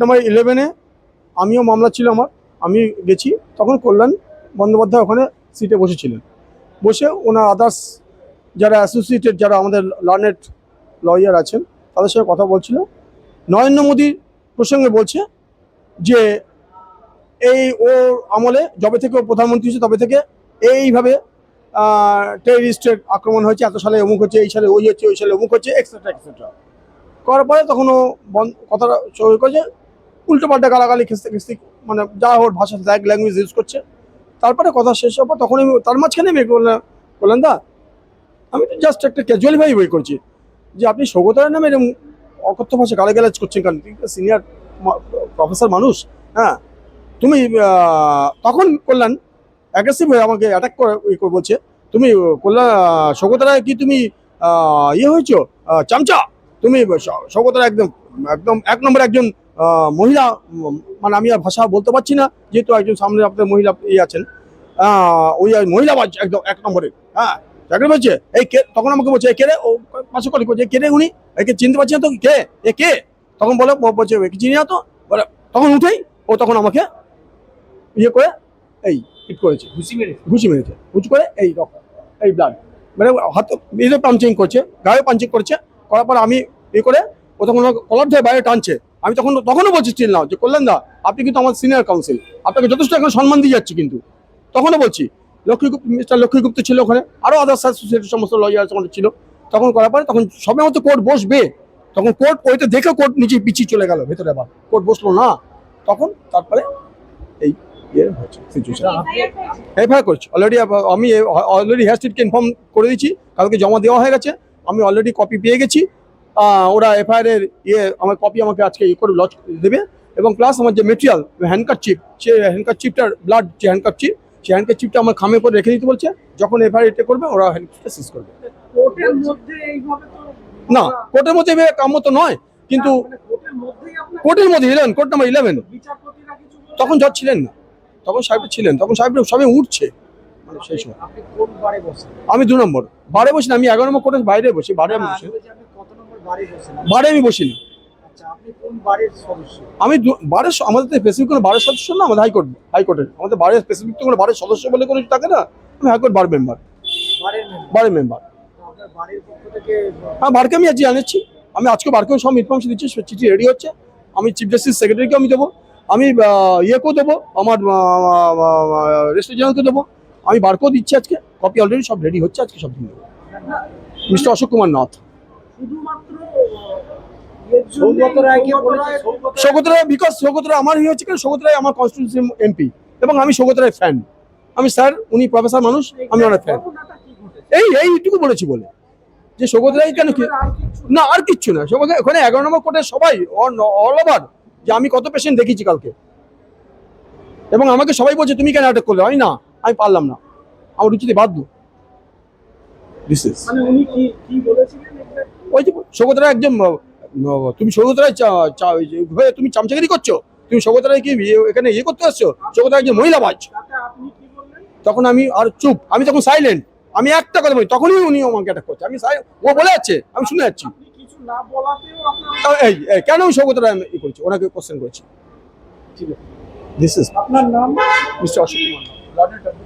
Number ইলেভেনে আমিও মামলা ছিল আমার, আমি গেছি। তখন কল্যাণ বন্দ্যোপাধ্যায় ওখানে সিটে বসেছিলেন। বসে ওনার আদার্স যারা অ্যাসোসিয়েটেড যারা আমাদের লার্নেড লয়ার আছেন, তাদের সঙ্গে কথা বলছিল। নরেন্দ্র মোদীর প্রসঙ্গে বলছে যে, এই ওর আমলে যবে থেকে ও প্রধানমন্ত্রী হয়েছে, তবে থেকে এইভাবে টেরিস্টের আক্রমণ হয়েছে, এত সালে অমুক হচ্ছে, এই সালে ওই হচ্ছে, ওই সালে অমুক হচ্ছে এক্সেট্রা এক্সেট্রা করার পরে তখন ও কথাটা করেছে উল্টো পাল্টা গালাগালি, খিস্তি খিস্তি মানে যা ওর ভাষা ল্যাঙ্গুয়েজ ইউজ করছে। তারপরে কথা শেষ হওয়ার পর তখন আমি তার মাঝখানে আমি বললাম বললেন দা, আমি তো জাস্ট একটা ক্যাজুয়ালি ভাবে বই করছি। যে আপনি সৌগতার নামে এরকম অকথ্য ভাষা গালাগালাজ করছেন কারণ সিনিয়র প্রফেসর মানুষ হ্যাঁ? তুমি তখন করলেন অ্যাগ্রেসিভ হয়ে আমাকে অ্যাটাক করে বলছে, তুমি, কল্যাণ সৌগতারা কি তুমি ইয়ে হয়েছো? চামচা? তুমি সৌগতারা একদম একদম এক নম্বর একজন মহিলা মানে আমি আর ভাষা বলতে পারছি না যেহেতু একজন সামনে আপনার মহিলা ইয়ে আছেন। ওই মহিলা একদম এক নম্বরে। হ্যাঁ চাকরি বলছে এই কে তখন আমাকে বলছে "এ কে রে? ও পাশে কলি করছে "এ কে রে উনি? একে চিনতে পারছি না তো? কে? এ কে? তখন বলে বলছে একে চিনি না তো? বলে তখন উঠেই ও তখন আমাকে ইয়ে করে এই হিট করেছে। ঘুষি মেরে ঘুষি মেরেছে। ঘুষি করে এই রক্ত এই ব্লাড মানে হাত নিজে পাঞ্চিং করছে গায়ে পাঞ্চিং করছে। করার পর আমি এ করে ও তখন কলার ধরে বাইরে টানছে। আমি তখন তখনও বলছি স্টিল নাও। যে কল্যাণ দা আপনি কিন্তু আমার সিনিয়র কাউন্সিল আপনাকে যথেষ্ট এখন সম্মান দিয়ে যাচ্ছি কিন্তু। তখনও বলছি লক্ষ্মীগুপ্ত মিস্টার লক্ষ্মীগুপ্ত ছিল ওখানে। আরও আদার্স অ্যাসোসিয়েটেড সমস্ত লয়ার আমাদের ছিল। তখন করার পরে তখন সবে মতো কোর্ট বসবে। তখন কোর্ট ওইটা দেখে কোর্ট নিচে পিছিয়ে চলে গেল ভেতরে আবার। কোর্ট বসল না। তখন তারপরে এই ইয়ে সিচুয়েশন এফআইআর করছি। অলরেডি আমি অলরেডি হেয়ার স্ট্রিটকে ইনফর্ম করে দিয়েছি। কালকে জমা দেওয়া হয়ে গেছে। আমি অলরেডি কপি পেয়ে গেছি। ওরা এফআইআর এর ইয়ে আমার কপি আমাকে আজকে ইয়ে করে লজ দেবে। এবং প্লাস আমার যে মেটেরিয়াল হ্যান্ডকার চিপ সে হ্যান্ডকার চিপটার ব্লাড যে হ্যান্ডকার চিপ সেই হ্যান্ডকার চিপটা আমার খামে করে রেখে দিতে বলছে। যখন এফআইআর এটা করবে ওরা হ্যান্ডকারটা সিজ করবে। না কোর্টের মধ্যে এভাবে কাম্য তো নয় কিন্তু মানে কোর্টের কোর্টের মধ্যে ইলেভেন কোর্ট নাম্বার ইলেভেন? তখন জজ ছিলেন না। তখন সাহেব ছিলেন তখন সাহেব সবে উঠছে। মানে সেই সময়। আমি দু নম্বর। বারে বসি না আমি এগারো নম্বর কোর্টের বাইরে বসি বারে বসি। বারে আমি বসি না আচ্ছা আমি বারের আমাদের স্পেসিফিক কোনো বারের সদস্য না আমাদের হাইকোর্ট হাইকোর্টের আমাদের বারের স্পেসিফিক তো কোনো বারের সদস্য বলে কোনো থাকে না আমি হাইকোর্ট বার মেম্বার বারের মেম্বার হ্যাঁ বারকে আমি আজ জানাচ্ছি আমি আজকে বারকেও সব ইনফরমেশন দিচ্ছি চিঠি রেডি হচ্ছে। আমি চিফ জাস্টিস সেক্রেটারিকে আমি দেবো। আমি ইয়েকেও দেবো আমার রেজিস্ট্রি জেনারেলকে দেবো। আমি বারকেও দিচ্ছি আজকে। কপি অলরেডি সব রেডি হচ্ছে আজকে সব দিন দেবো। মিস্টার অশোক কুমার নাথ। সৌগত সৌগত রায়- বিকজ সৌগত রায় আমার ইয়ে হচ্ছে কেন? সৌগত রায় আমার কনস্টিটিউন্সি এমপি এবং আমি সৌগত রায় ফ্যান আমি স্যার উনি প্রফেসর মানুষ আমি ওনার ফ্যান? এই এইটুকু বলেছি বলে। যে সৌগত রায় কেন কি না। আর কিচ্ছু না। সৌগত ওখানে এগারো নম্বর কোর্টের সবাই অল ওভার যে আমি কত পেশেন্ট দেখেছি কালকে। এবং আমাকে সবাই বলছে তুমি কেন অ্যাটাক করলে? আমি না আমি পারলাম না। আমার রুচিতে বাধ্য। দিস ইজ মানে উনি কি কি বলেছিলেন? ওই যে সৌগত রায় একজন তুমি সৌগত রায় হয়ে তুমি চামচাগিরি করছ? তুমি সৌগত রায় কি ইয়ে- এখানে ইয়ে করতে আসছো? সৌগত রায় একজন মহিলা বাজ। তখন আমি আর চুপ আমি তখন সাইলেন্ট আমি একটা কথা বলি তখনই উনি আমাকে অ্যাটাক করছে। আমি ও বলে যাচ্ছে আমি শুনে যাচ্ছি। এই কেন আমি সৌগত রায় ই করছি? ওনাকে কোশ্চেন করেছি। ঠিক আছে। দিস ইজ আপনার নাম? মিস্টার অশোক কুমার।